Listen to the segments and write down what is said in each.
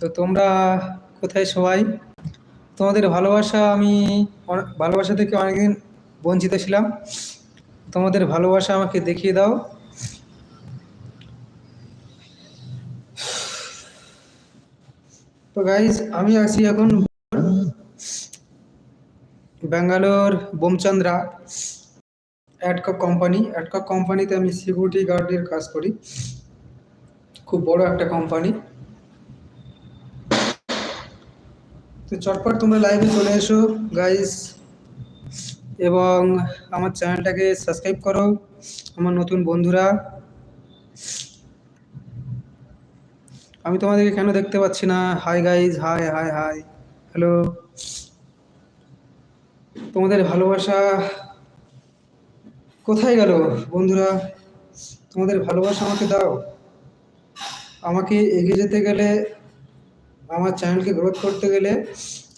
তো তোমরা কোথায় সবাই? তোমাদের ভালোবাসা আমি ভালোবাসা থেকে অনেকদিন বঞ্চিত ছিলাম। তোমাদের ভালোবাসা আমাকে দেখিয়ে দাও। তো গাইজ আমি আছি এখন ব্যাঙ্গালোর বোমচন্দ্রা অ্যাডকক কোম্পানি। অ্যাডকক কোম্পানিতে আমি সিকিউরিটি গার্ডের কাজ করি। খুব বড় একটা কোম্পানি। তো চটপট তোমরা লাইভে চলে এসো গাইস এবং আমার চ্যানেলটাকে সাবস্ক্রাইব করো, আমার নতুন বন্ধুরা। আমি তোমাদেরকে কেন দেখতে পাচ্ছি না? Hi guys hi hi hi hello তোমাদের ভালোবাসা কোথায় গেল, বন্ধুরা? তোমাদের ভালোবাসা আমাকে দাও। আমাকে এগিয়ে যেতে গেলে আমার চ্যানেলকে গ্রোথ করতে গেলে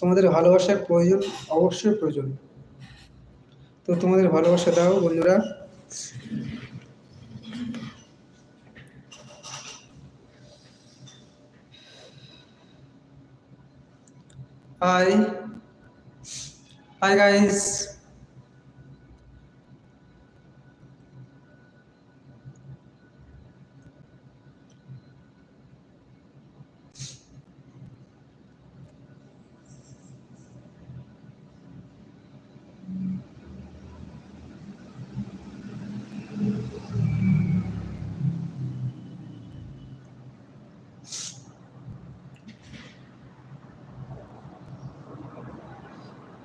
তোমাদের ভালোবাসার প্রয়োজন অবশ্যই প্রয়োজন। তো তোমাদের ভালোবাসা দাও বন্ধুরা। Hi hi guys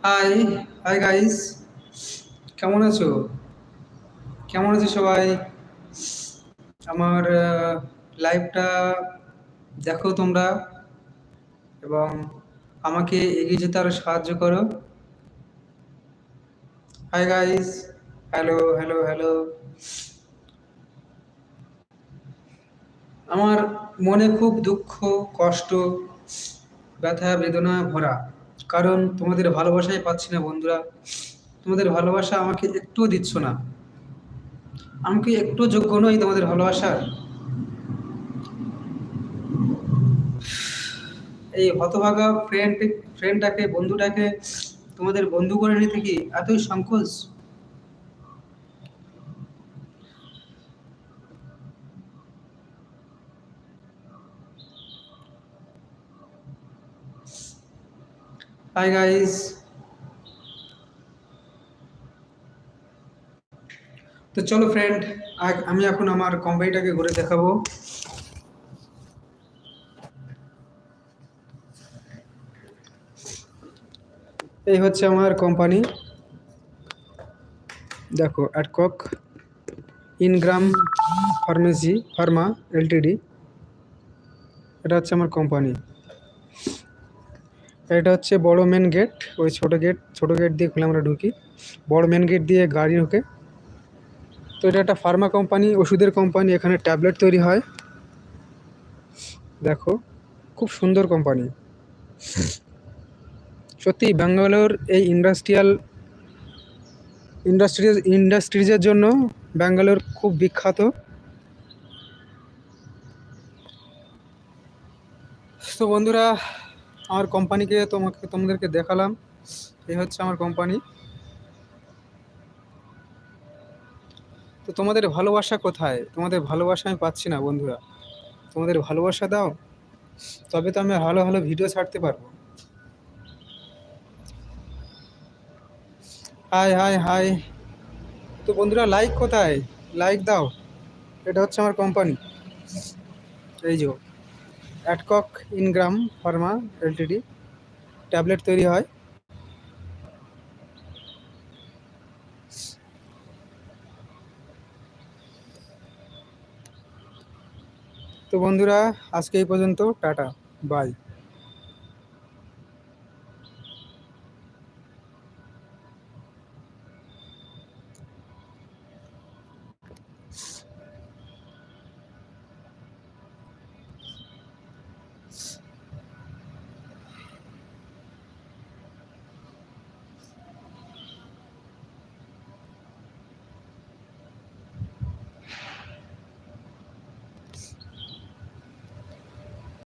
hi hi guys কেমন আছো? কেমন আছো সবাই? আমার লাইভটা দেখো তোমরা এবং আমাকে এগিয়ে যেতে আরও সাহায্য করো। Hi guys hello hello hello আমার মনে খুব দুঃখ, কষ্ট, ব্যথা, বেদনা, ভরা। কারণ তোমাদের ভালোবাসাই পাচ্ছি না বন্ধুরা। তোমাদের ভালোবাসা আমাকে একটুও দিচ্ছ না। আমি একটু যোগ্য নই তোমাদের ভালোবাসার? এই হতভাগা ফ্রেন্ড ফ্রেন্ডটাকে বন্ধুটাকে তোমাদের বন্ধু করে নিতে কি এতই সংকোচ? হাই গাইস তো চলো ফ্রেন্ড আমি এখন আমার কোম্পানিটাকে ঘুরে দেখাবো। এই হচ্ছে আমার কোম্পানি দেখো Adcock Ingram pharmacy pharma LTD এটা হচ্ছে আমার কোম্পানি এটা হচ্ছে বড় মেন গেট ওই ছোট গেট ছোট গেট দিয়ে খুলে আমরা ঢুকি। বড় মেন গেট দিয়ে গাড়ি ঢুকে। তো এটা একটা ফার্মা কোম্পানি ওষুধের কোম্পানি এখানে ট্যাবলেট তৈরি হয়। দেখো, খুব সুন্দর কোম্পানি সত্যি, ব্যাঙ্গালোর এই ইন্ডাস্ট্রিয়াল ইন্ডাস্ট্রিজ ইন্ডাস্ট্রিজের জন্য ব্যাঙ্গালোর খুব বিখ্যাত। তো বন্ধুরা আমার কোম্পানিকে তোমাকে তোমাদেরকে দেখালাম। এই হচ্ছে আমার কোম্পানি। তো তোমাদের ভালোবাসা কোথায়? তোমাদের ভালোবাসা আমি পাচ্ছি না, বন্ধুরা। তোমাদের ভালোবাসা দাও, তবে তো আমি ভালো ভালো ভিডিও ছাড়তে পারব। হাই হাই হাই তো বন্ধুরা লাইক কোথায়? লাইক দাও। এটা হচ্ছে আমার কোম্পানি। এই যে। Adcock Ingram pharma LTD tablet তৈরি হয়। তো বন্ধুরা আজকে এই পর্যন্ত টাটা বাই।